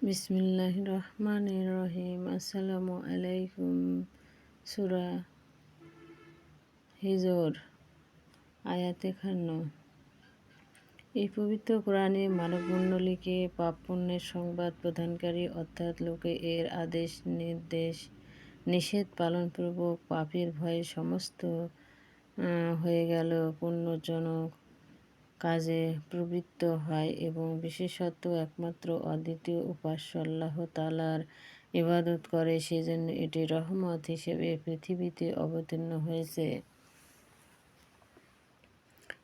বিসমিল্লাহ রহমান রহিম আসসালামু আলাইকুম সুরা হিজর আয়াতে খান্ন এই পবিত্র কোরআনে মানবমণ্ডলীকে পাপ পুণ্যের সংবাদ প্রদানকারী অর্থাৎ লোকে এর আদেশ, নির্দেশ, নিষেধ পালনপূর্বক পাপের ভয়ে সমস্ত হয়ে গেল পুণ্যজনক কাজে প্রবৃত্ত হয় এবং বিশেষত একমাত্র অদ্বিতীয় উপাস্য আল্লাহ তালার ইবাদত করে, সেজন্য এটি রহমত হিসেবে পৃথিবীতে অবতীর্ণ হয়েছে।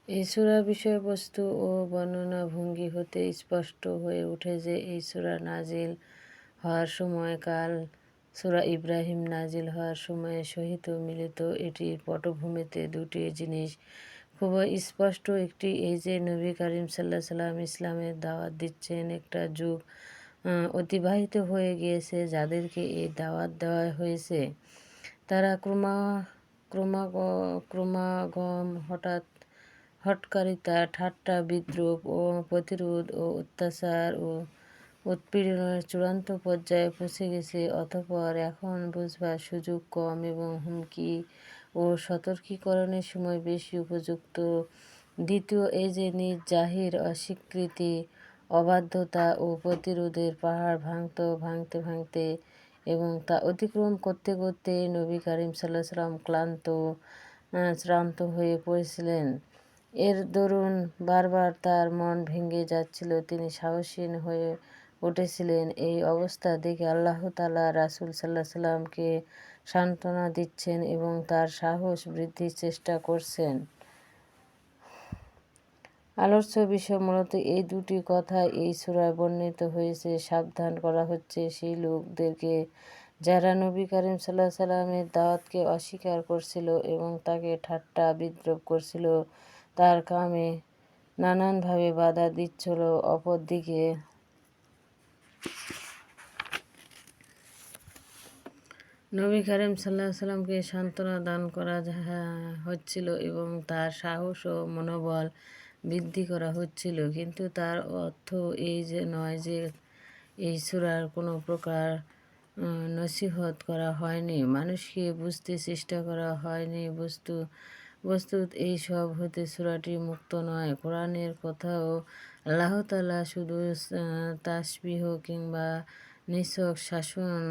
এই সুরা বিষয়বস্তু ও বর্ণনা ভঙ্গি হতে স্পষ্ট হয়ে ওঠে যে এই সুরা নাজিল হওয়ার সময়কাল সুরা ইব্রাহিম নাজিল হওয়ার সময়ে সহিত মিলিত এটির পটভূমিতে দুটি জিনিস খুব স্পষ্ট একটি এই যে নবী করিম সাল্লাহ সাল্লাম ইসলামের দাওয়াত দিচ্ছেন একটা যুগ অতিবাহিত হয়ে গিয়েছে, যাদেরকে এই দাওয়াত দেওয়া হয়েছে। তারা ক্রমা ক্রমাগ ক্রমাগম হঠাৎ, হটকারিতা, ঠাট্টা, বিদ্রুপ ও প্রতিরোধ ও অত্যাচার ও উৎপীড়নের চূড়ান্ত পর্যায়ে পৌঁছে গেছে। অতপর এখন বুঝবার সুযোগ কম এবং হুমকি ও সতর্কীকরণের সময় বেশি উপযুক্ত। দ্বিতীয় নিজ জাহির, অস্বীকৃতি, অবাধ্যতা ও প্রতিরোধের পাহাড় ভাঙত, ভাঙতে ভাঙতে এবং তা অতিক্রম করতে করতে নবী করিম সাল্লাহ সাল্লাম ক্লান্ত শ্রান্ত হয়ে পড়েছিলেন। এর দরুন বারবার তার মন ভেঙে যাচ্ছিল, তিনি সাহসীন হয়ে উঠেছিলেন। এই অবস্থা দেখে আল্লাহ তালা রাসুল সাল্লাহ সাল্লামকে সান্ত্বনা দিচ্ছেন এবং তার সাহস বৃদ্ধির চেষ্টা করছেন। আলোচ্য বিষয় মূলত এই দুটি কথা এই সুরায় বর্ণিত হয়েছে। সাবধান করা হচ্ছে সেই লোকদেরকে যারা নবী করিম সাল্লাহ সাল্লামের দাওয়াতকে অস্বীকার করছিল এবং তাকে ঠাট্টা বিদ্রোপ করছিল। তার কামে নানানভাবে বাধা দিচ্ছিল। অপরদিকে নবী করিম সাল্লাহ সাল্লামকে সান্ত্বনা দান করা হচ্ছিল এবং তার সাহস ও মনোবল বৃদ্ধি করা হচ্ছিল। কিন্তু তার অর্থ এই যে নয় যে এই সুরার কোনো প্রকার নসিহত করা হয়নি, মানুষকে বুঝতে চেষ্টা করা হয়নি, বস্তু, বস্তুত এই সব হতে সুরাটি মুক্ত নয়। কোরআনের কথাও আল্লাহ শুধু তাসবিহ কিংবা নিছক শাসন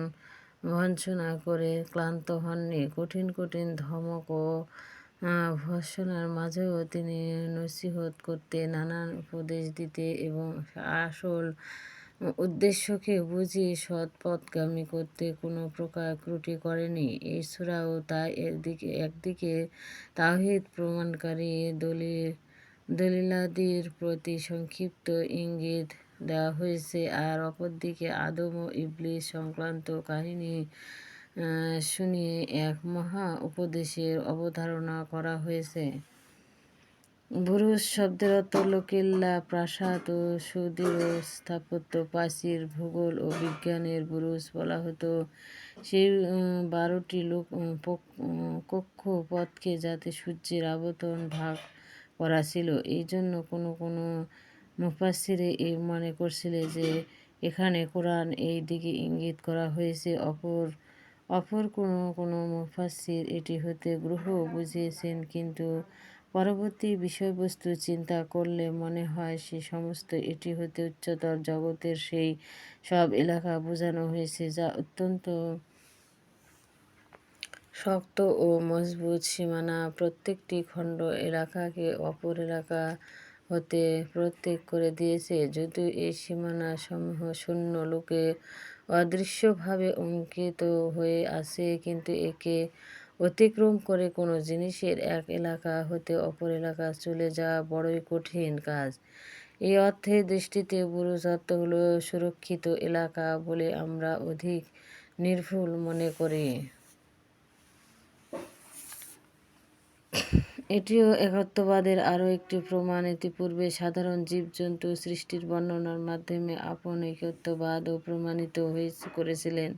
বঞ্চনা করে ক্লান্ত হননি। কঠিন কঠিন ধমক ও ভর্সনার মাঝেও তিনি নসিহত করতে নানান উপদেশ দিতে এবং আসল উদ্দেশ্যকে বুঝিয়ে সৎ পথগামী করতে কোনো প্রকার ত্রুটি করেনি। সুরাও তাই একদিকে একদিকে তাহিদ প্রমাণকারী দলিল, দলিলাদির প্রতি সংক্ষিপ্ত ইঙ্গিত দেওয়া হয়েছে। আর অপরদিকে আদম ও ইবলিস সংক্রান্ত কাহিনী শুনিয়ে এক মহা উপদেশের অবধারণা করা হয়েছে। বুরুজ শব্দের অর্থ লোকেল্লা, প্রাসাদ ও সুদৃঢ় স্থাপত্য, প্রাচীর ভূগোল ও বিজ্ঞানের বুরুজ বলা হতো। সেই বারোটি লোক কক্ষ পথকে যাতে সূর্যের আবর্তন ভাগ করা ছিল, এই জন্য কোনো কোনো মুফাসিরে এই মনে করছিলে যে এখানে কোরআন এই দিকে ইঙ্গিত করা হয়েছে, অপর অপর কোনো কোনো মুফাসির এটি হতে গ্রহ বুঝিয়েছেন, কিন্তু পরবর্তী বিষয়বস্তু চিন্তা করলে মনে হয় সে সমস্ত এটি হতে উচ্চতর জগতের সেই সব এলাকা বোঝানো হয়েছে, যা অত্যন্ত শক্ত ও মজবুত সীমানা প্রত্যেকটি খণ্ড এলাকাকে অপর এলাকা হতে প্রত্যেক করে দিয়েছে। যদিও এই সীমানা সমূহ শূন্য, লোকে অদৃশ্যভাবে অঙ্কিত হয়ে আছে, কিন্তু একে অতিক্রম করে কোনো জিনিসের এক এলাকা হতে অপর এলাকা চলে যাওয়া বড়ই কঠিন কাজ। এই অর্থে দৃষ্টিতে অর্থ হল সুরক্ষিত এলাকা বলে আমরা অধিক নির্ভুল মনে করি। এটিও একত্ববাদের আরও একটি প্রমাণ। ইতিপূর্বে সাধারণ জীবজন্তু সৃষ্টির বর্ণনার মাধ্যমে আপন একত্ববাদও প্রমাণিত হয়ে করেছিলেন।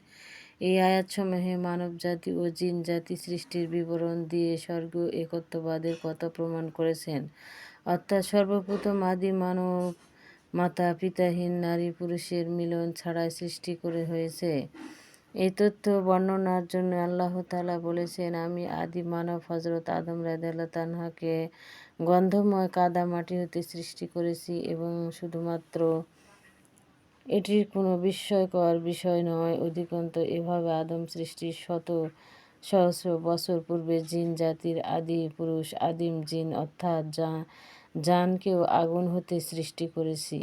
এই আয়াতসমূহে মানবজাতি ও জিন জাতি সৃষ্টির বিবরণ দিয়ে স্বর্গ একত্ববাদের কথা প্রমাণ করেছেন। অর্থাৎ সর্বপ্রথম আদি মানব মাতা, পিতাহীন নারী পুরুষের মিলন ছাড়াই সৃষ্টি করে হয়েছে। এই তথ্য বর্ণনার জন্য আল্লাহ তালা বলেছেন, আমি আদি মানব হজরত আদম রায়দাল্লা তানহাকে গন্ধময় কাদা মাটি হতে সৃষ্টি করেছি এবং শুধুমাত্র এটির কোনো বিস্ময়কর বিষয় নয়, অধিকন্ত এভাবে আদম সৃষ্টির শত সহস্র বছর পূর্বে জিন জাতির আদি পুরুষ আদিম জিন অর্থাৎ যা জানকেও আগুন হতে সৃষ্টি করেছি।